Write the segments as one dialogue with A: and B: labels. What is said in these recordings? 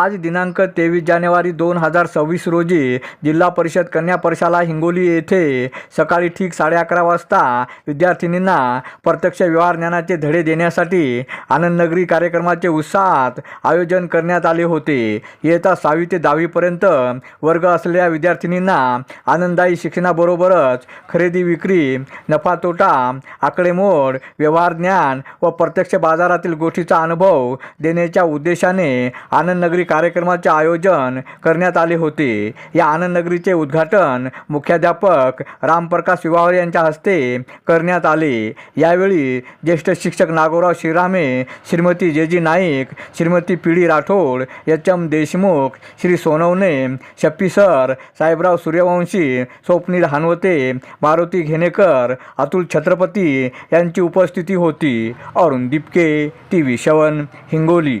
A: आज दिनांक तेवीस जानेवारी दोन हजार सव्वीस रोजी जिल्हा परिषद कन्या प्रशाला हिंगोली येथे सकाळी ठीक साडे अकरा वाजता विद्यार्थिनींना प्रत्यक्ष व्यवहार ज्ञानाचे धडे देण्यासाठी आनंदनगरी कार्यक्रमाचे उत्साहात आयोजन करण्यात आले होते. इयत्ता सहावी ते दहावीपर्यंत वर्ग असलेल्या विद्यार्थिनींना आनंददायी शिक्षणाबरोबरच खरेदी विक्री नफा तोटा आकडेमोड व्यवहार ज्ञान व प्रत्यक्ष बाजारातील गोष्टीचा अनुभव देण्याच्या उद्देशाने आनंदनगरी कार्यक्रमाचे आयोजन करण्यात आले होते. या आनंदनगरीचे उद्घाटन मुख्याध्यापक रामप्रकाश विवाहर यांच्या हस्ते करण्यात आले. यावेळी ज्येष्ठ शिक्षक Nagorao Shrirame Shrimati J G Naik Shrimati P D Rathod H M Deshmukh Shri Sonawane शप्पी sir Sahebrao Suryavanshi Swapnil हानवते Maruti Ghenekar Atul Chhatrapati यांची उपस्थिती होती. अरुण दिपके टी व्ही शवन हिंगोली.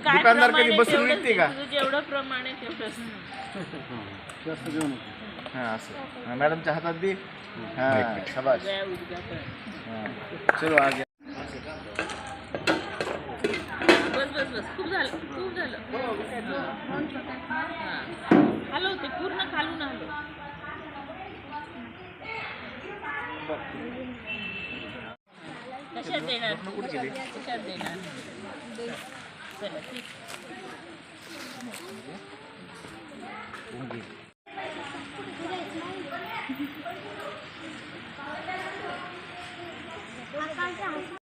B: दुकानदार कधी बसून विकते का?
C: तुझं जेवढं प्रमाणे तेवढं.
B: हा असं. हा, मॅडमच्या हातात दे हा हा. चलो आगे
C: बस बस बस. खूप झालं खूप झालं. हां. हलव ते पूर्ण खालून हलव कशात देणार? कशात देणार? चला ठीक